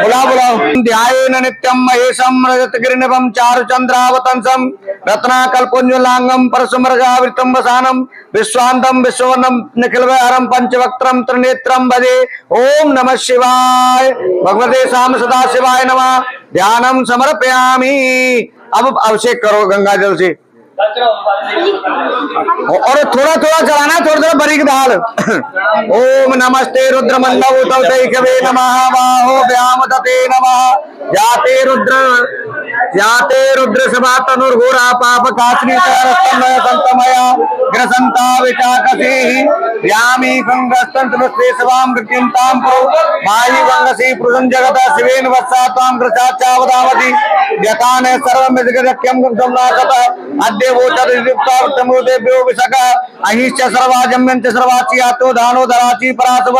बुलाओ बुलाओ ध्यान नित्यम महेशम रजत गिरिनभम चारु चंद्रावतंसम रत्नाकल्पुंजलांगम परसुमृगावृतम वसानम विश्वांतम विश्ववर्णम निखिल हरम पंचवक्त्रम त्रिनेत्रम भजे ओम नमः शिवाय भगवते शाम सदा शिवाय नमः ध्यानम समर्पयामि अब अभिषेक करो गंगा जल से और थोड़ा थोड़ा चलाना थोड़ा थोड़ा बारीक दाल ओम नमस्ते रुद्र मल्लव तवे नमः बाहो व्याम तते नमः जाते रुद्र ಯಾತೆ ರುದ್ರ ಸಭಾ ತನುರ್ಘೋರ ಪಾಪ ಕಾಶ್ಮೀರ ರಸ್ತಮಯ ಸಂತಮಯ ಗ್ರಸಂತಾ ವಿಟಾಕಸೇ ಯಾಮಿ ಗಂಗಸ್ತಂತ್ರಸ್ತೆ ಸಭಾಂ ಮೃತ್ಯುಂ ತಾಂ ಪ್ರೌ ಮಾಯಿ ಗಂಗಸಿ ಪೃಥಂ ಜಗತ ಶಿವೇನ ವತ್ಸಾ ತ್ವಾಂ ಕೃತಾಚಾವಧಾವತಿ ಯತಾನ ಸರ್ವಂ ವಿದಗದಕ್ಯಂ ಗುಂಧಂ ನಾಕತ ಅದ್ಯ ವೋಚತ ಯುಕ್ತಾವೃತ್ತಮೋ ದೇವ್ಯೋ ವಿಶಕ ಅಹಿಶ್ಚ ಸರ್ವಾಜಮ್ಯಂತ ಸರ್ವಾಚಿ ಆತೋ ಧಾನೋ ಧರಾಚಿ ಪರಾಸವ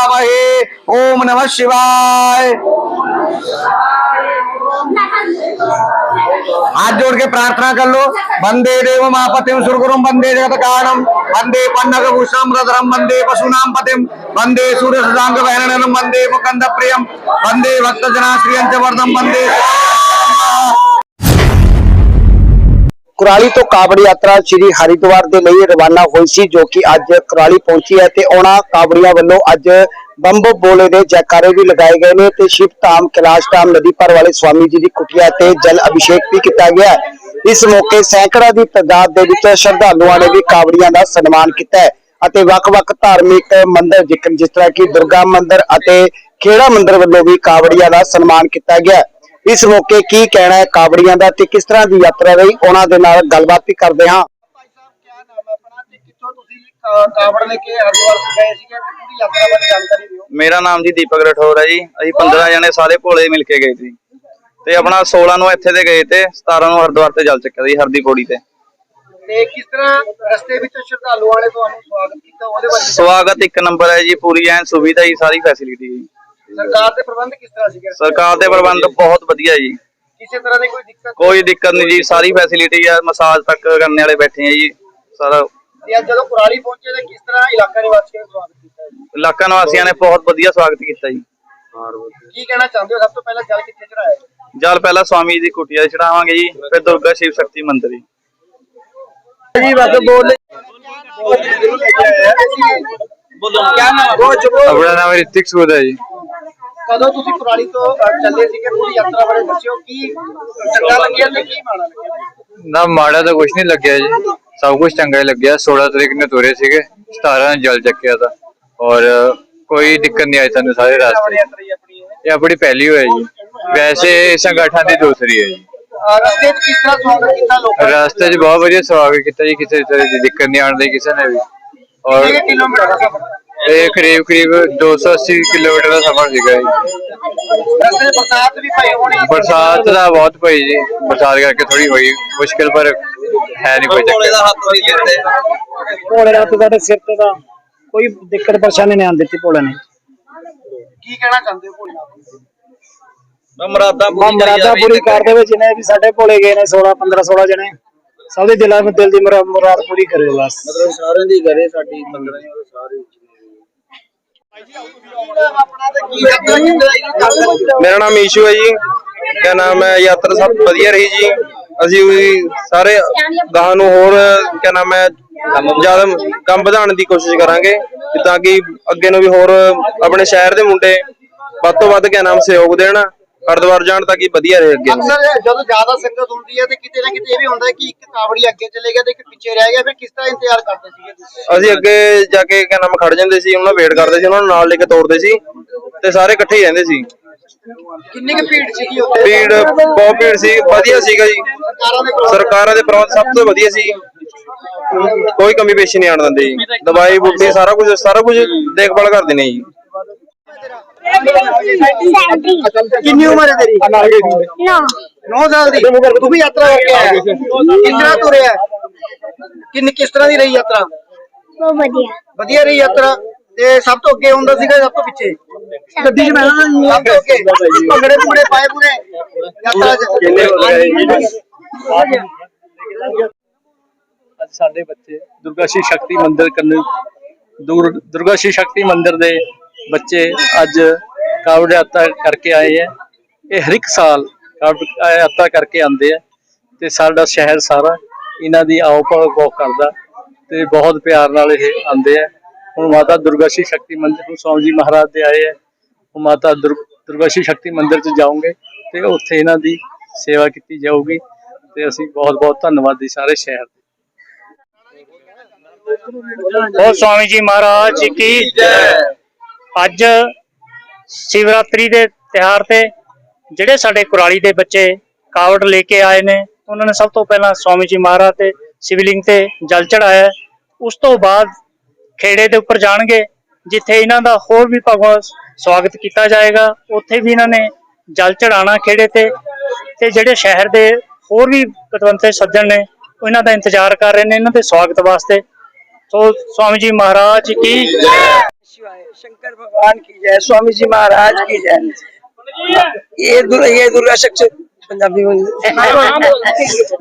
हवामहे ओम नमः शिवाय हाथ जोड़ के प्रार्थना कर लो वंदे देव मापतिम सुरगुरुम वंदे जगत कारणम वंदे पन्नग भूषणम रधरम वंदे पशुनाम पतिम वंदे सूर्य सदांग वैरणम वंदे मुकंद प्रियम वंदे भक्त जनाश्रियं च वर्धम वंदे ਕੁਰਾਲੀ ਤੋਂ ਕਾਵੜ ਯਾਤਰਾ ਸ੍ਰੀ ਹਰਿਦੁਆਰ ਦੇ ਲਈ ਰਵਾਨਾ ਹੋਈ ਸੀ, ਜੋ ਕਿ ਅੱਜ ਕੁਰਾਲੀ ਪਹੁੰਚੀ ਹੈ ਤੇ ਉਹਨਾਂ ਕਾਵੜੀਆਂ ਵੱਲੋਂ ਅੱਜ ਬੰਬ ਬੋਲੇ ਦੇ ਜੈਕਾਰੇ ਵੀ ਲਗਾਏ ਗਏ ਨੇ ਤੇ ਸ਼ਿਵ ਧਾਮ, ਕੈਲਾਸ਼ ਧਾਮ, ਨਦੀ ਪਰ ਵਾਲੇ ਸਵਾਮੀ ਜੀ ਦੀ ਕੁਟਿਆ ਤੇ ਜਲ ਅਭਿਸ਼ੇਕ ਵੀ ਕੀਤਾ ਗਿਆ ਇਸ ਮੌਕੇ ਸੈਂਕੜਾ ਦੀ ਤਾਦਾਦ ਦੇ ਵਿੱਚ ਸ਼ਰਧਾਲੂਆਂ ਨੇ ਵੀ ਕਾਵੜੀਆਂ ਦਾ ਸਨਮਾਨ ਕੀਤਾ ਹੈ ਅਤੇ ਵੱਖ-ਵੱਖ ਧਾਰਮਿਕ ਮੰਦਿਰ ਜਿਕਰ ਜਿਸ ਤਰ੍ਹਾਂ ਕਿ ਦੁਰਗਾ ਮੰਦਿਰ ਅਤੇ ਖੇੜਾ ਮੰਦਿਰ ਵੱਲੋਂ ਵੀ ਕਾਵੜੀਆਂ ਦਾ ਸਨਮਾਨ ਕੀਤਾ ਗਿਆ ਇਸ ਮੌਕੇ ਕੀ ਕਹਿਣਾ ਹੈ ਕਾਵੜੀਆਂ ਦਾ ਤੇ ਕਿਸ ਤਰ੍ਹਾਂ ਦੀ ਯਾਤਰਾ ਰਹੀ ਉਹਨਾਂ ਦੇ ਨਾਲ ਗੱਲਬਾਤ ਵੀ ਕਰਦੇ ਹਾਂ। ਭਾਈ ਸਾਹਿਬ ਕੀ ਨਾਮ ਹੈ ਆਪਣਾ ਤੇ ਕਿੱਥੋਂ ਤੁਸੀਂ ਅਹ, ਕਾਵੜ ਲੈ ਕੇ ਹਰਿਦੁਆਰ ਗਏ ਸੀਗੇ? ਤੇ ਪੂਰੀ ਯਾਤਰਾ ਬਾਰੇ ਜਾਣਕਾਰੀ ਦਿਓ? ਮੇਰਾ ਨਾਮ ਜੀ ਦੀਪਕ ਰਠੌਰ ਹੈ ਜੀ। ਅਸੀਂ 15 ਜਣੇ ਸਾਰੇ ਭੋਲੇ ਮਿਲ ਕੇ ਗਏ ਸੀ। ਤੇ ਆਪਣਾ 16 ਨੂੰ ਇੱਥੇ ਤੇ ਗਏ ਤੇ 17 ਨੂੰ ਹਰਿਦੁਆਰ ਤੇ ਜਲ ਚੱਕਿਆ ਸੀ ਹਰਦੀ ਪੌੜੀ ਤੇ। ਤੇ ਕਿਸ ਤਰ੍ਹਾਂ ਰਸਤੇ ਵਿੱਚ ਸ਼ਰਧਾਲੂਆਂ ਨੇ ਤੁਹਾਨੂੰ ਸਵਾਗਤ ਕੀਤਾ ਉਹਦੇ ਬਾਰੇ। ਸਵਾਗਤ ਇੱਕ ਨੰਬਰ ਹੈ ਜੀ ਪੂਰੀ ਐਨ ਸੁਵਿਧਾ ਜੀ ਸਾਰੀ ਫੈਸਿਲਿਟੀ ਜੀ। ਸਰਕਾਰ ਦੇ ਪ੍ਰਬੰਧ ਕਿਸ ਤਰ੍ਹਾਂ ਸੀਗੇ? ਸਰਕਾਰ ਦੇ ਪ੍ਰਬੰਧ ਬਹੁਤ ਵਧੀਆ ਜੀ। ਕਿਸੇ ਤਰ੍ਹਾਂ ਦੀ ਕੋਈ ਦਿੱਕਤ ਕੋਈ ਦਿੱਕਤ ਨਹੀਂ ਜੀ ਸਾਰੀ ਫੈਸਿਲਿਟੀ ਆ ਮਸਾਜ ਤੱਕ ਕਰਨ ਵਾਲੇ ਬੈਠੇ ਆ ਜੀ ਸਾਰਾ। ਤੇ ਅੱਜ ਜਦੋਂ ਕੁਰਾਲੀ ਪਹੁੰਚੇ ਤੇ ਕਿਸ ਤਰ੍ਹਾਂ ਇਲਾਕਾ ਨਿਵਾਸੀਆਂ ਨੇ ਸਵਾਗਤ ਕੀਤਾ ਜੀ? ਇਲਾਕਾ ਨਿਵਾਸੀਆਂ ਨੇ ਬਹੁਤ ਵਧੀਆ ਸਵਾਗਤ ਕੀਤਾ ਜੀ। ਕੀ ਕਹਿਣਾ ਚਾਹੁੰਦੇ ਹੋ? ਸਭ ਤੋਂ ਪਹਿਲਾਂ ਜਲ ਕਿੱਥੇ ਚੜਾਇਆ ਜਲ ਪਹਿਲਾਂ ਸਵਾਮੀ ਜੀ ਦੀ ਕੁਟੀਆ ਚੜਾਵਾਂਗੇ ਜੀ ਫਿਰ ਦੁਰਗਾ ਸ਼ਿਵ ਸ਼ਕਤੀ ਮੰਦਿਰ ਜੀ। ਜੀ ਬਸ ਬੋਲ ਆਪਣਾ ਨਾਮ ਰਿਤਿਕ ਸੂਦ ਹੈ ਜੀ। ਕਦੋਂ ਤੁਸੀਂ ਕੁਰਾਲੀ ਤੋਂ ਚੱਲੇ ਸੀਗੇ ਪੂਰੀ ਯਾਤਰਾ ਬਾਰੇ ਦੱਸਿਓ ਕੀ ਚੰਗਾ ਲੱਗਿਆ ਤੇ ਕੀ ਮਾੜਾ ਲੱਗਿਆ? ਨਾ ਮਾੜਾ ਤਾਂ ਕੁਝ ਨਹੀਂ ਲੱਗਿਆ ਜੀ। ਸਭ ਕੁਝ ਚੰਗਾ ਹੀ ਲੱਗਿਆ। 16 ਤਰੀਕ ਨੂੰ ਤੁਰੇ ਸੀਗੇ 17 ਨੂੰ ਜਲ ਚੱਕਿਆ ਤਾਂ। ਔਰ ਕੋਈ ਦਿੱਕਤ ਨਹੀਂ ਆਈ ਸਾਨੂੰ ਸਾਰੇ ਰਾਸਤੇ। ਇਹ। ਆਪਣੀ ਪਹਿਲੀ ਹੋਈ ਜੀ। ਵੈਸੇ ਸੰਗਠਨ ਦੀ ਦੂਸਰੀ ਹੈ ਜੀ। ਰਸਤੇ 'ਚ ਕਿਸ ਤਰ੍ਹਾਂ ਸਵਾਗਤ ਕੀਤਾ ਲੋਕਾਂ ਨੇ? ਰਸਤੇ 'ਚ ਬਹੁਤ ਵਧੀਆ ਸਵਾਗਤ ਕੀਤਾ ਜੀ। ਕਿਸੇ ਤਰ੍ਹਾਂ ਦੀ ਦਿੱਕਤ ਨਹੀਂ ਆਉਣ ਦੀ ਕਿਸੇ ਨੇ ਵੀ। ਔਰ ਕਿਲੋਮੀਟਰ ਦਾ ਸਫ਼ਰ? ਇਹ ਕਰੀਬ ਕਰੀਬ 280 ਕਿਲੋਮੀਟਰ ਦਾ ਸਫ਼ਰ ਸੀਗਾ ਜੀ। ਰਸਤੇ 'ਚ ਬਰਸਾਤ ਵੀ ਪਈ ਹੋਣੀ ਬਰਸਾਤ ਦਾ ਬਹੁਤ ਪਈ ਜੀ। ਬਰਸਾਤ ਕਰਕੇ ਥੋੜੀ ਹੋਈ। ਮੁਸ਼ਕਿਲ ਪਰ ਹੈ ਨਹੀਂ ਕੋਈ ਚੱਕਰ। ਭੋਲੇ ਨਾਥ ਸਾਡੇ ਸਿਰ ਤੇ ਤਾਂ ਕੋਈ ਦਿੱਕਤ ਪਰੇਸ਼ਾਨੀ ਨਹੀਂ ਆਉਣ ਦਿੱਤੀ ਭੋਲੇ ਨੇ। ਕੀ ਕਹਿਣਾ ਚਾਹੁੰਦੇ ਹੋ ਭੋਲੇ ਪੂਰੀ ਕਰ ਦੇਵੇ ਜਿਨੇ ਵੀ ਸਾਡੇ ਭੋਲੇ ਗਏ ਨੇ 16 15 16 ਜਣੇ। ਸਭ ਦੇ ਦਿਲਾਂ ਵਿੱਚ ਦਿਲ ਦੀ ਮੁਰਾ- ਮੁਰਾਦ ਪੂਰੀ ਕਰੇ ਬਸ। ਸਾਰਿਆਂ ਦੀ ਘਰੇ ਸਾਡੀ 15 ਸਾਰੇ ਆਪਣਾ ਤੇ ਕੀ ਯਾਤਰਾ ਕਿੱਥੇ ਆਈ ਜੀ ਕਰਦੇ ਮੇਰਾ ਨਾਮ ਈਸ਼ੂ ਹੈ ਜੀ। ਕਿਆ ਨਾਮ ਹੈ? ਯਾਤਰਾ ਸਭ ਵਧੀਆ ਰਹੀ ਜੀ। ਅਸੀਂ ਵੀ ਸਾਰੇ ਗਾਹਾਂ ਨੂੰ ਹੋਰ, ਕਿਆ ਨਾਮ ਹੈ, ਜ਼ਿਆਦਾ ਕੰਮ ਵਧਾਉਣ ਦੀ ਕੋਸ਼ਿਸ਼ ਕਰਾਂਗੇ, ਤਾਂ ਕਿ ਅੱਗੇ ਨੂੰ ਵੀ ਹੋਰ ਆਪਣੇ ਸ਼ਹਿਰ ਦੇ ਮੁੰਡੇ ਵੱਧ ਤੋਂ ਵੱਧ ਕਿਆ ਨਾਮ ਸਹਿਯੋਗ ਦੇਣ। ਹਰਿਦੁਆਰ ਜਾਣ ਤਾਂ ਕਿ ਵਧੀਆ ਰਹੇ ਅੱਗੇ ਨੂੰ? ਅਕਸਰ ਜਦੋਂ ਜ਼ਿਆਦਾ ਸੰਗਤ ਹੁੰਦੀ ਹੈ ਤੇ ਕਿਤੇ ਨਾ ਕਿਤੇ ਇਹ ਵੀ ਹੁੰਦਾ ਹੈ ਕਿ ਇੱਕ ਕਾਵੜੀ ਅੱਗੇ ਚਲੇ ਗਿਆ ਤੇ ਇੱਕ ਪਿੱਛੇ ਰਹਿ ਗਿਆ ਫਿਰ ਕਿਸ ਤਰ੍ਹਾਂ ਇੰਤਜ਼ਾਰ ਕਰਦੇ ਸੀਗੇ ਤੁਸੀਂ? ਅਸੀਂ ਅੱਗੇ ਜਾ ਕੇ ਕਿਆ ਨਾਮ ਖੜ ਜਾਂਦੇ ਸੀ ਉਹਨਾਂ ਵੇਟ ਕਰਦੇ ਸੀ ਉਹਨਾਂ ਨੂੰ ਨਾਲ ਲੈ ਕੇ ਤੋੜਦੇ ਸੀ ਤੇ ਸਾਰੇ ਇਕੱਠੇ ਹੀ ਰਹਿੰਦੇ ਸੀ। ਕਿੰਨੀ ਕੁ ਭੀੜ ਸੀਗੀ ਉੱਥੇ? ਭੀੜ ਬਹੁਤ ਭੀੜ ਸੀ ਵਧੀਆ ਸੀਗਾ ਜੀ। ਸਰਕਾਰਾਂ ਦੇ ਪ੍ਰਬੰਧ? ਸਰਕਾਰਾਂ ਦੇ ਪ੍ਰਬੰਧ ਸਭ ਤੋਂ ਵਧੀਆ ਸੀ। ਕੋਈ ਕਮੀ ਪੇਸ਼ੀ ਨਹੀਂ ਆਣ ਦਿੰਦੇ ਜੀ। ਦਵਾਈ ਬੂਟੀ ਸਾਰਾ ਕੁਝ ਸਾਰਾ ਕੁਝ ਦੇਖਭਾਲ ਕਰਦੇ ਨੇ ਜੀ। ਕਿੰਨੀ ਉਮਰ ਹੈ ਤੇਰੀ? ਨੋ। 9 ਸਾਲ ਦੀ। ਤੂੰ ਵੀ ਯਾਤਰਾ ਕਰਕੇ ਆਇਆ। ਕਿਸ ਤਰ੍ਹਾਂ ਤੁਰਿਆ? ਕਿੰਨੀ ਕਿਸ ਤਰ੍ਹਾਂ ਦੀ ਰਹੀ ਯਾਤਰਾ? ਬਹੁਤ ਵਧੀਆ। ਵਧੀਆ ਰਹੀ ਯਾਤਰਾ? ਤੇ ਸਭ ਤੋਂ ਅੱਗੇ ਹੁੰਦਾ ਸੀਗਾ ਸਭ ਤੋਂ ਪਿੱਛੇ? ਗੱਡੀ 'ਚ ਬਹਿਣਾ ਸਭ ਤੋਂ ਅੱਗੇ। ਭੰਗੜੇ ਭੁੰਗੜੇ ਪਾਏ ਪੂਰੇ? ਯਾਤਰਾ 'ਚ? ਅੱਜ ਸਾਡੇ ਬੱਚੇ ਦੁਰਗਾ ਸ਼ਿਵ ਸ਼ਕਤੀ ਮੰਦਿਰ ਕੰਨ ਦੁਰ- ਦੁਰਗਾ ਸ਼ਿਵ ਸ਼ਕਤੀ ਮੰਦਿਰ ਦੇ ਬੱਚੇ ਅੱਜ ਕਾਵੜ ਯਾਤਰਾ ਕਰਕੇ ਆਏ ਹੈ ਇਹ ਹਰ ਇੱਕ ਸਾਲ ਕਾਵੜ ਯਾਤਰਾ ਕਰਕੇ ਆਉਂਦੇ ਆ ਤੇ ਸਾਡਾ ਸ਼ਹਿਰ ਸਾਰਾ ਇਹਨਾਂ ਦੀ ਆਓ ਭਗਤ ਬਹੁਤ ਕਰਦਾ ਤੇ ਬਹੁਤ ਪਿਆਰ ਨਾਲ ਇਹ ਆਉਂਦੇ ਆ। ਹੁਣ ਮਾਤਾ ਦੁਰਗਾ ਸ਼ਕਤੀ ਮੰਦਿਰ ਨੂੰ ਸਵਾਮੀ ਜੀ ਮਹਾਰਾਜ ਦੇ ਆਏ ਹੈ ਉਹ ਮਾਤਾ ਦੁਰ- ਦੁਰਗਾ ਸ਼ਿਵ ਸ਼ਕਤੀ ਮੰਦਿਰ ਚ ਜਾਓਗੇ ਤੇ ਉੱਥੇ ਇਹਨਾਂ ਦੀ ਸੇਵਾ ਕੀਤੀ ਜਾਊਗੀ ਤੇ ਅਸੀਂ ਬਹੁਤ ਬਹੁਤ ਧੰਨਵਾਦੀ ਸਾਰੇ ਸ਼ਹਿਰ ਦੇ। ਬਹੁਤ ਸਵਾਮੀ ਜੀ ਮਹਾਰਾਜ ਕੀ ਅੱਜ ਸ਼ਿਵਰਾਤਰੀ ਦੇ ਤਿਹਾਰ ਤੇ ਜਿਹੜੇ ਸਾਡੇ ਕੁਰਾਲੀ ਦੇ ਬੱਚੇ ਕਾਵੜ ਲੈ ਕੇ ਆਏ ਨੇ, ਉਹਨਾਂ ਨੇ ਸਭ ਤੋਂ ਪਹਿਲਾਂ ਸਵਾਮੀ ਜੀ ਮਹਾਰਾਜ ਤੇ ਸਿਵਲਿੰਗ ਤੇ ਜਲ ਚੜਾਇਆ ਉਸ ਤੋਂ ਬਾਅਦ ਖੇੜੇ ਦੇ ਉੱਪਰ ਜਾਣਗੇ, ਜਿੱਥੇ ਇਹਨਾਂ ਦਾ ਹੋਰ ਵੀ ਭਗਵਾਨ ਸਵਾਗਤ ਕੀਤਾ ਜਾਏਗਾ। ਉੱਥੇ ਵੀ ਇਹਨਾਂ ਨੇ ਜਲ ਚੜਾਣਾ ਖੇੜੇ ਤੇ ਤੇ ਜਿਹੜੇ ਸ਼ਹਿਰ ਦੇ ਹੋਰ ਵੀ ਪਤਵੰਤੇ ਸੱਜਣ ਨੇ ਇਹਨਾਂ ਦਾ ਇੰਤਜ਼ਾਰ ਕਰ ਰਹੇ ਨੇ, ਇਹਨਾਂ ਦੇ ਸਵਾਗਤ ਵਾਸਤੇ। ਸੋ ਸਵਾਮੀ ਜੀ ਮਹਾਰਾਜ ਕੀ शिवाय शंकर भगवान की जय स्वामी जी महाराज की जय। ये दुर, ये दुर्गा शक्ति पंजाबी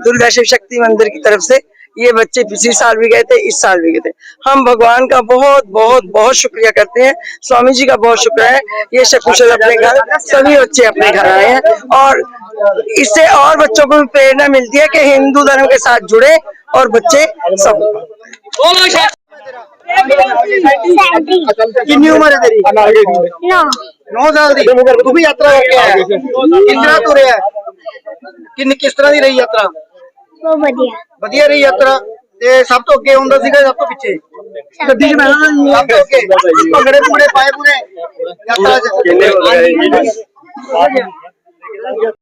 दुर्गा शिव शक्ति मंदिर की तरफ़ से ये बच्चे पिछले साल भी गए थे इस साल भी गए थे। हम भगवान का बहुत बहुत बहुत शुक्रिया करते हैं। स्वामी जी का बहुत शुक्र है। ये सकुशल अपने घर सभी बच्चे अपने घर आए हैं। और इससे और बच्चों को भी प्रेरणा मिलती है कि हिंदू धर्म के साथ जुड़े और बच्चे सब। ਕਿੰਨੀ ਉਮਰ ਹੈ ਤੇਰੀ? ਨੋ। 9 ਸਾਲ ਦੀ। ਤੂੰ ਵੀ ਯਾਤਰਾ ਕਰਕੇ ਆਇਆ ਕਿਸ ਤਰ੍ਹਾਂ ਤੁਰਿਆ? ਕਿੰਨੀ ਕਿਸ ਤਰ੍ਹਾਂ ਦੀ ਰਹੀ ਯਾਤਰਾ? ਬਹੁਤ ਵਧੀਆ। ਵਧੀਆ ਰਹੀ ਯਾਤਰਾ? ਤੇ ਸਭ ਤੋਂ ਅੱਗੇ ਹੁੰਦਾ ਸੀਗਾ ਸਭ ਤੋਂ ਪਿੱਛੇ? ਗੱਡੀ 'ਚ ਬਹਿਣਾ ਸਭ ਤੋਂ ਅੱਗੇ। ਭੰਗੜੇ ਭੁੰਗੜੇ ਪਾਏ ਪੂਰੇ। ਯਾਤਰਾ 'ਚ।